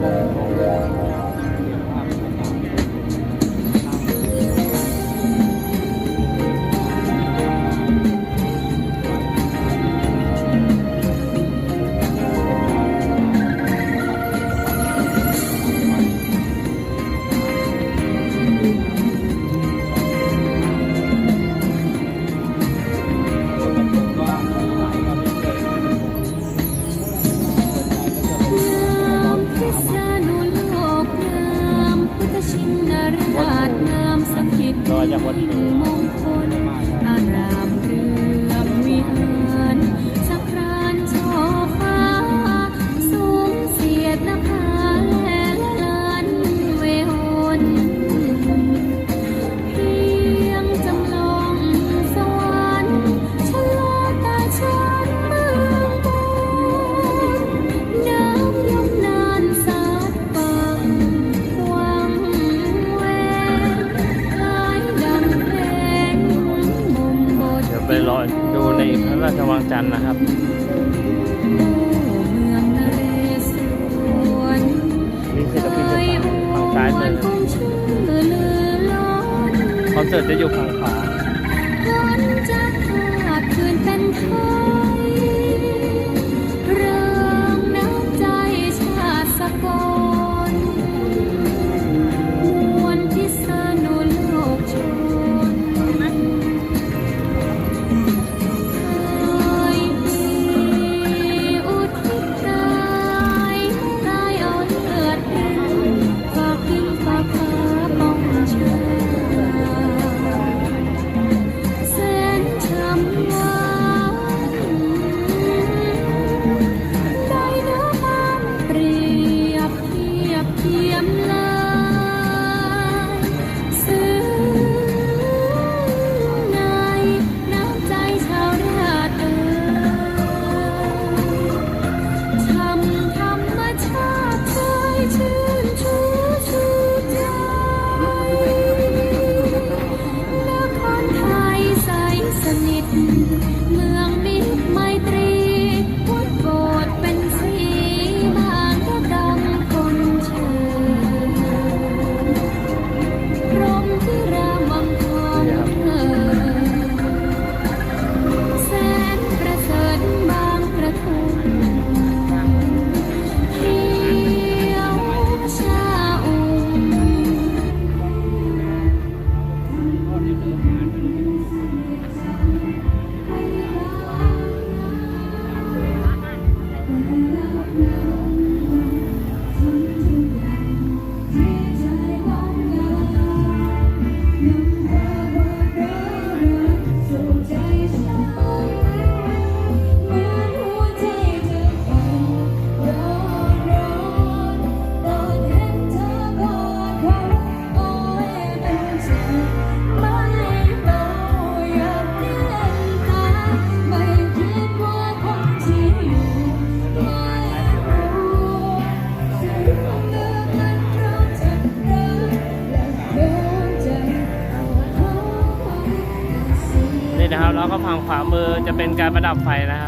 Amen. รอดูในพระราชวังจันทร์นะครับมีศิลปิอยู่ฝั่งซ้ายมือคอนเสิร์ตจะอยู่ฝั่งขวา จะเป็นการประดับไฟนะครับ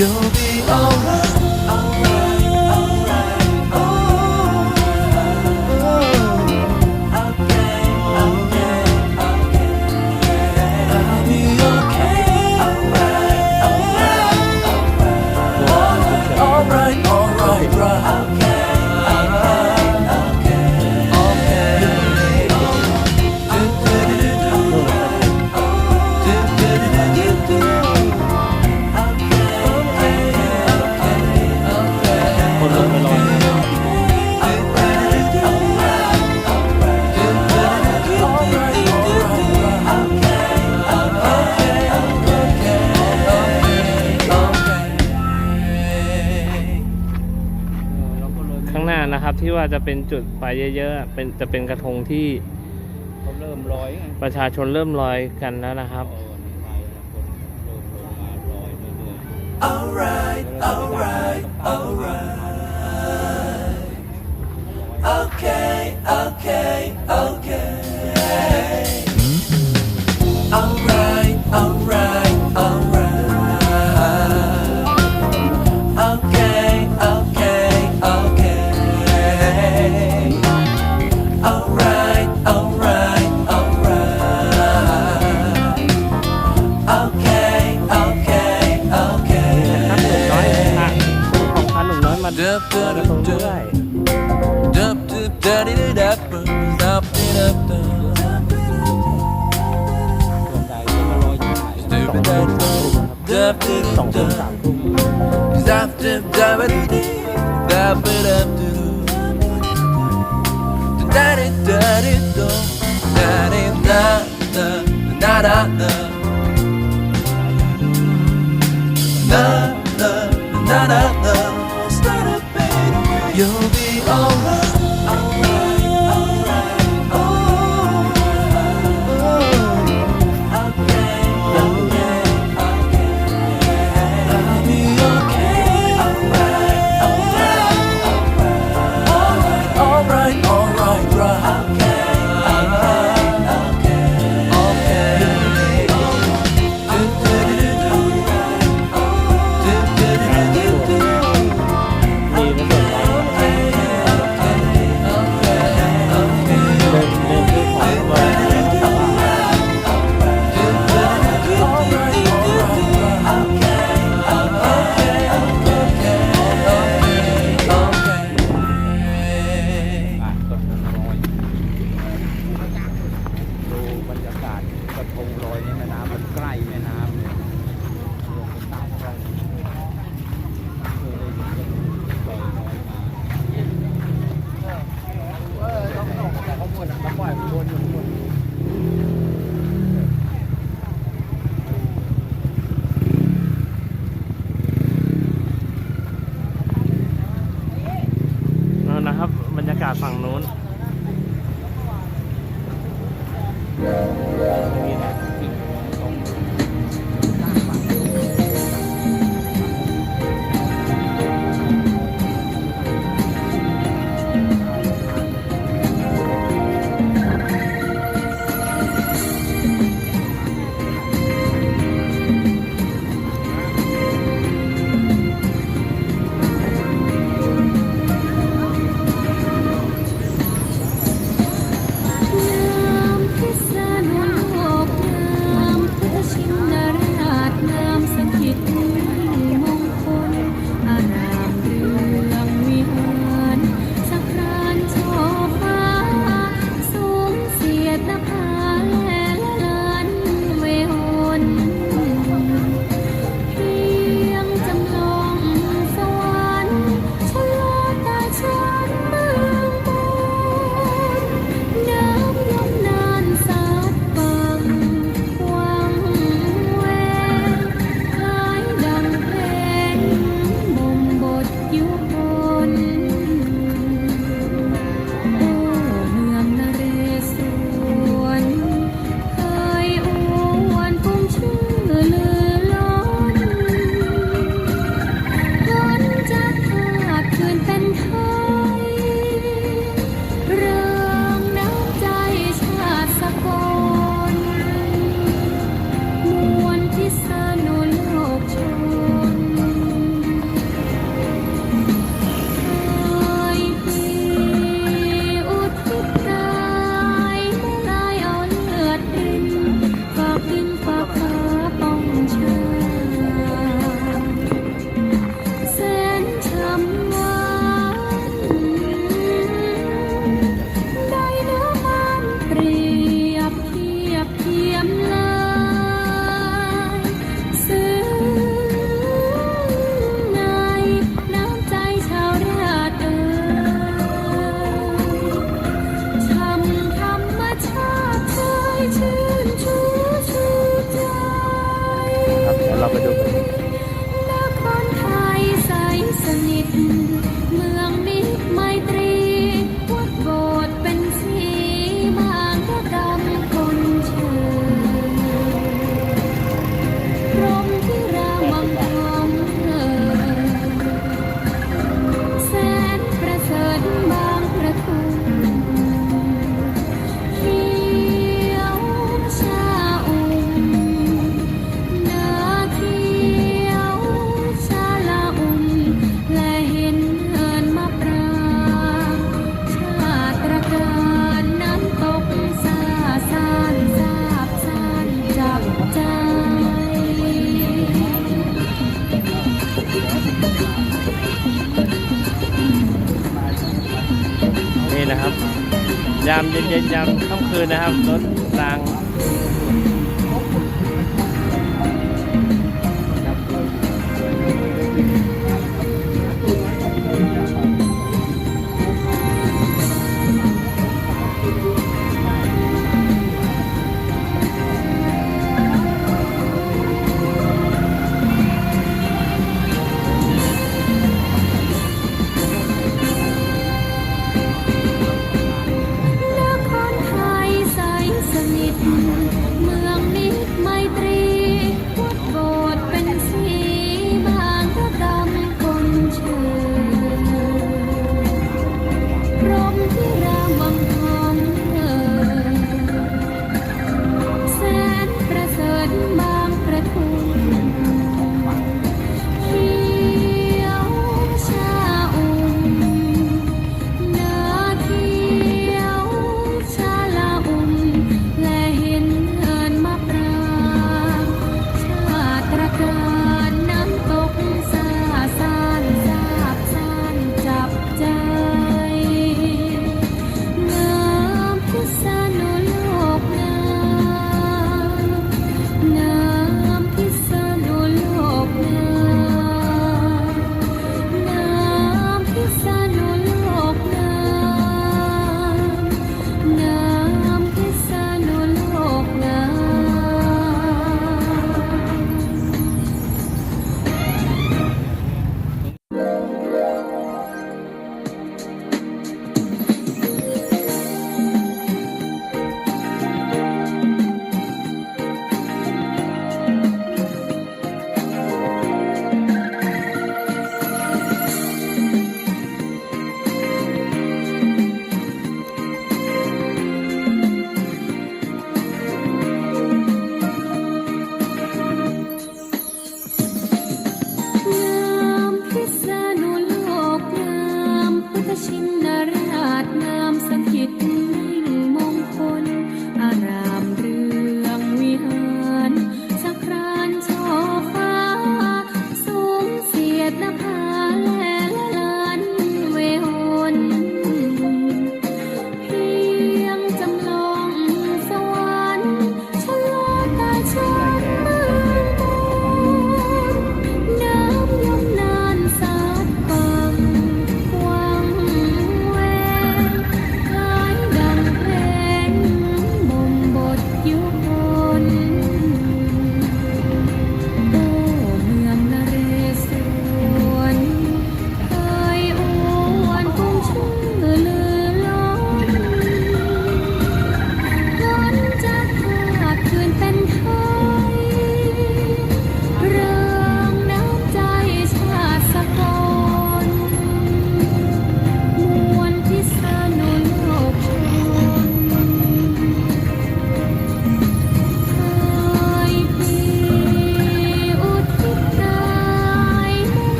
You'll be alright. ว่าจะเป็นจุดไฟเยอะๆเป็นจะเป็นกระทงที่เาเริ่มร้อยประชาชนเริ่มลอยกันแล้วนะครับ เออคนอเสองทุ่มสามทุ่ม ยังค่ำคืนนะครับรถราง